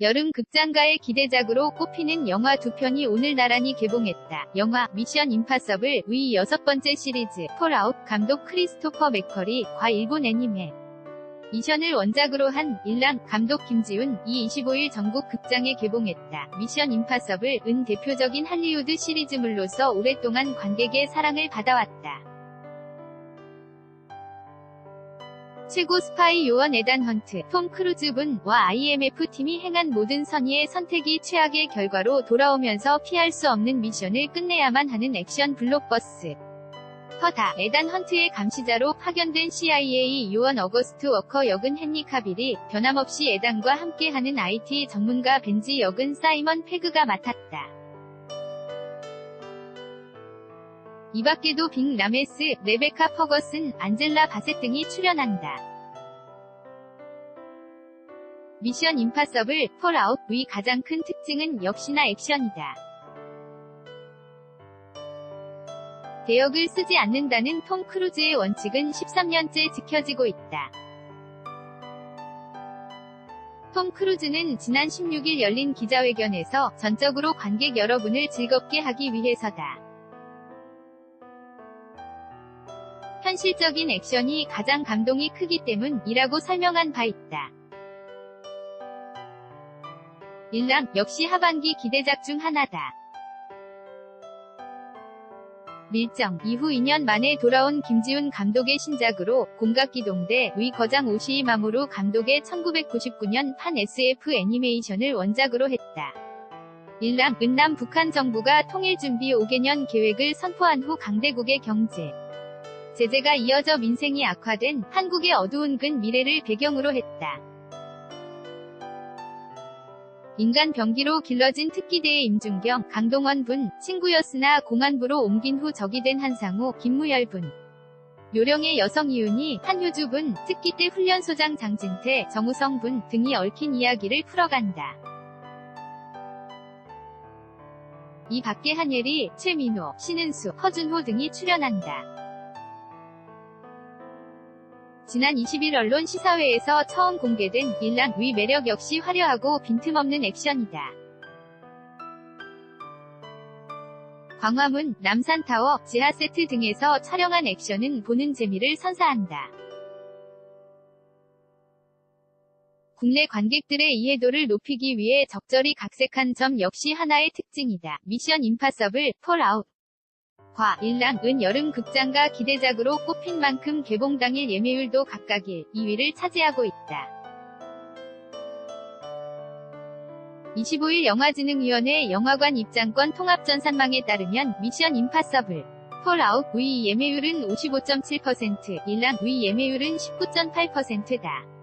여름 극장가의 기대작으로 꼽히는 영화 두 편이 오늘 나란히 개봉했다. 영화 미션 임파서블 의 여섯 번째 시리즈 폴아웃 감독 크리스토퍼 맥커리 과 일본 애니메 미션을 원작으로 한 일랑 감독 김지훈 이 25일 전국 극장에 개봉했다. 미션 임파서블 은 대표적인 할리우드 시리즈물로서 오랫동안 관객의 사랑을 받아왔다. 최고 스파이 요원 에단 헌트, 톰 크루즈 분과 IMF 팀이 행한 모든 선의의 선택이 최악의 결과로 돌아오면서 피할 수 없는 미션을 끝내야만 하는 액션 블록버스. 허다, 에단 헌트의 감시자로 파견된 CIA 요원 어거스트 워커 역은 헨리 카빌이 변함없이 에단과 함께하는 IT 전문가 벤지 역은 사이먼 페그가 맡았다. 이 밖에도 빅 라메스, 레베카 퍼거슨, 안젤라 바셋 등이 출연한다. 미션 임파서블, 폴아웃의 가장 큰 특징은 역시나 액션이다. 대역을 쓰지 않는다는 톰 크루즈의 원칙은 13년째 지켜지고 있다. 톰 크루즈는 지난 16일 열린 기자회견에서 전적으로 관객 여러분을 즐겁게 하기 위해서다. 현실적인 액션이 가장 감동이 크기 때문이라고 설명한 바 있다. 일랑 역시 하반기 기대작 중 하나다. 밀정 이후 2년 만에 돌아온 김지훈 감독의 신작으로 공각기동대의 거장 오시이마모루 감독의 1999년 판 SF 애니메이션을 원작으로 했다. 일랑 은남 북한 정부가 통일 준비 5개년 계획을 선포한 후 강대국의 경제 제재가 이어져 민생이 악화된 한국의 어두운 근 미래를 배경으로 했다. 인간 병기로 길러진 특기대의 임준경, 강동원 분, 친구였으나 공안부로 옮긴 후 적이 된 한상호, 김무열 분. 요령의 여성 이윤이, 한효주 분, 특기대 훈련소장 장진태, 정우성 분 등이 얽힌 이야기를 풀어간다. 이 밖에 한예리, 최민호, 신은수, 허준호 등이 출연한다. 지난 20일 언론 시사회에서 처음 공개된 일랑 위 매력 역시 화려하고 빈틈없는 액션이다. 광화문, 남산타워, 지하세트 등에서 촬영한 액션은 보는 재미를 선사한다. 국내 관객들의 이해도를 높이기 위해 적절히 각색한 점 역시 하나의 특징이다. 미션 임파서블, 폴아웃 과, 일랑은 여름 극장가 기대작으로 꼽힌 만큼 개봉 당일 예매율도 각각 1, 2위를 차지하고 있다. 25일 영화진흥위원회 영화관 입장권 통합전산망에 따르면 미션 임파서블, 폴아웃 의 예매율은 55.7%, 일랑 의 예매율은 19.8%다.